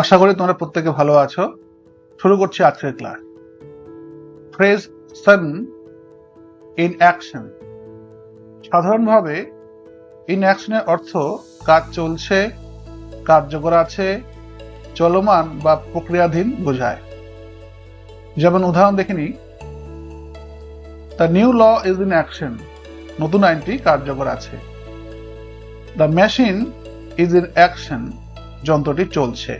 আশা করি তোমরা প্রত্যেকে ভালো আছো। শুরু করছি আজকের class phrase seven in action সাধারণভাবে ইন অ্যাকশনের অর্থ কাজ চলছে, কার্যকর আছে, চলমান বা প্রক্রিয়াধীন বোঝায়। যেমন উদাহরণ দেখিনি the new law is in action নতুন আইনটি কার্যকর আছে। The machine is in action যন্ত্রটি চলছে।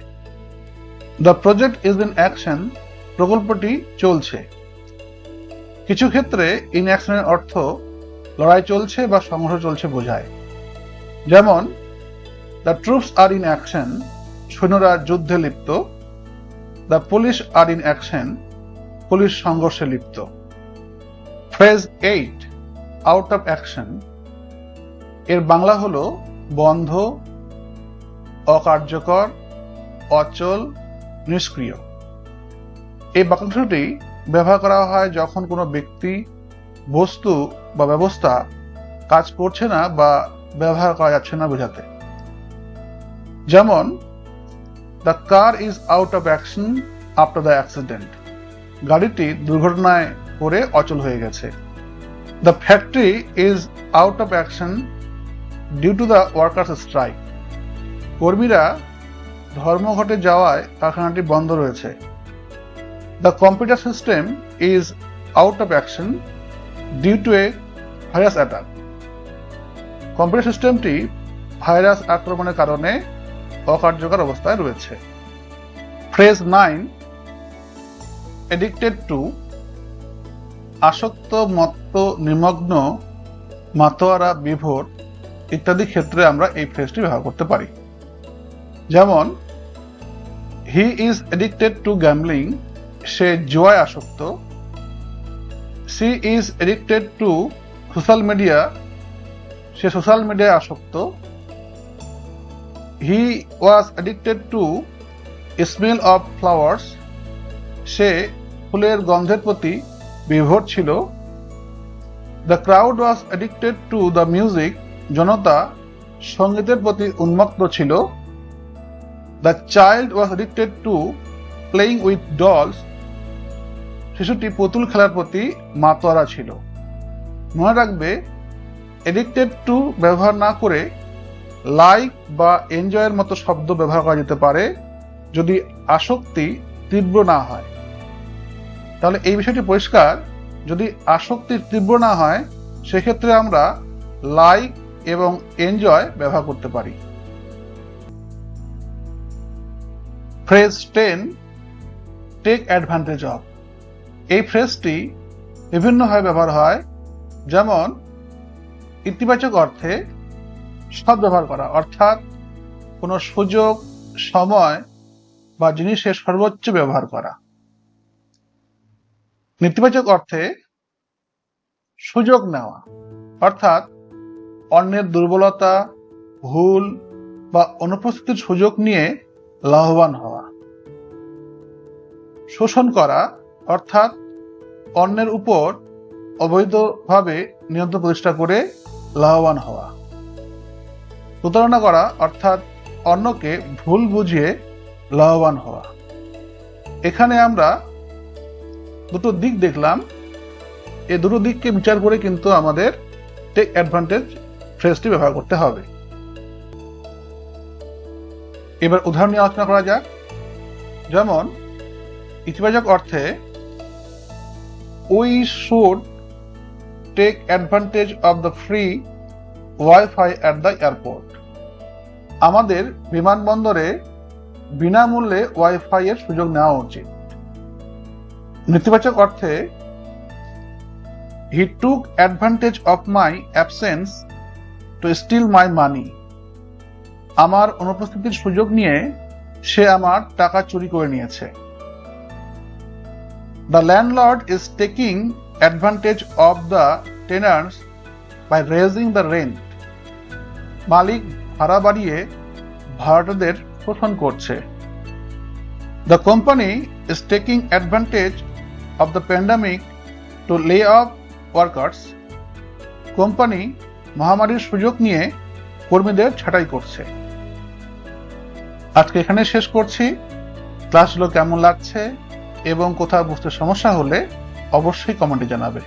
The project is in action প্রকল্পটি চলছে। কিছু ক্ষেত্রে ইন অ্যাকশনের অর্থ লড়াই চলছে বা সংঘর্ষ চলছে বোঝায়। যেমন the troops are in action সৈন্যরা যুদ্ধে লিপ্ত। The police are in action police সংঘর্ষে লিপ্ত। Phrase eight out of action এর বাংলা হলো বন্ধ, অকার্যকর, অচল নিষ্ক্রিয়। এই বাক্যাংশটি ব্যবহার করা হয় যখন কোনো ব্যক্তি বস্তু বা ব্যবস্থা কাজ করছে না বা ব্যবহার করা যাচ্ছে না বোঝাতে। যেমন the car is out of action after the accident গাড়িটি দুর্ঘটনায় পড়ে অচল হয়ে গেছে। The factory is out of action due to the workers strike কর্মীরা ধর্মঘটে যাওয়ায় কারখানাটি বন্ধ রয়েছে। The computer system is out of action due to a virus attack computer সিস্টেমটি ভাইরাস আক্রমণের কারণে অকার্যকর অবস্থায় রয়েছে। ফ্রেজ নাইন এডিক্টেড টু আসক্ত, মত্ত, নিমগ্ন, মাতোয়ারা, বিভোর ইত্যাদি ক্ষেত্রে আমরা এই ফ্রেজটি ব্যবহার করতে পারি। যেমন he is addicted to gambling সে জুয়ায় আসক্ত। She is addicted to social media say social মিডিয়ায় আসক্ত। He was addicted to smell of flowers সে ফুলের গন্ধের প্রতি বিভোর ছিল। The crowd was addicted to the music জনতা সঙ্গীতের প্রতি উন্মত্ত ছিল। The child was addicted to playing with dolls শিশুটি পুতুল খেলার প্রতি মাতোয়ারা ছিল। মনে রাখবে এডিক্টেড টু ব্যবহার না করে লাইক বা এনজয়ের মতো শব্দ ব্যবহার করা যেতে পারে যদি আসক্তি তীব্র না হয়। তাহলে এই বিষয়টি পরিষ্কার, যদি আসক্তি তীব্র না হয়, সেক্ষেত্রে আমরা লাইক এবং এনজয় ব্যবহার করতে পারি। Phrase ten take advantage of এই ফ্রেজটি বিভিন্নভাবে ব্যবহার হয়, যেমন ইতিবাচক অর্থে সদ ব্যবহার করা, অর্থাৎ কোনো সুযোগ, সময় বা জিনিসের সর্বোচ্চ ব্যবহার করা। নেতিবাচক অর্থে সুযোগ নেওয়া, অর্থাৎ অন্যের দুর্বলতা, ভুল বা অনুপস্থিতির সুযোগ নিয়ে লাভবান হওয়া। শোষণ করা, অর্থাৎ অন্যের উপর অবৈধভাবে নিয়ন্ত্রণ প্রতিষ্ঠা করে লাভবান হওয়া। প্রতারণা করা, অর্থাৎ অন্যকে ভুল বুঝিয়ে লাভবান হওয়া। এখানে আমরা দুটো দিক দেখলাম। এ দুটো দিককে বিচার করে কিন্তু আমাদের টেক অ্যাডভান্টেজ ফ্রেজটি ব্যবহার করতে হবে। এবার উদাহরণ নিয়ে আলোচনা করা যাক। যেমন ইতিবাচক অর্থে we should take advantage of the free wifi at the airport আমাদের বিমানবন্দরে বিনামূল্যে ওয়াইফাই এর সুযোগ নেওয়া উচিত। নেতিবাচক অর্থে he took advantage of my absence to steal my money আমার অনুপস্থিতির সুযোগ নিয়ে সে আমার টাকা চুরি করে নিয়েছে। The landlord is taking advantage of the tenants by raising the rent মালিক ভাড়া বাড়িয়ে ভাড়াটাদের শোষণ করছে। The company is taking advantage of the pandemic to lay off workers company মহামারীর সুযোগ নিয়ে কর্মীদের ছাঁটাই করছে। আজকে এখানে শেষ করছি। ক্লাসগুলো কেমন লাগছে? এবং কোথাও বুঝতে সমস্যা হলে অবশ্যই কমেন্টে জানাবে।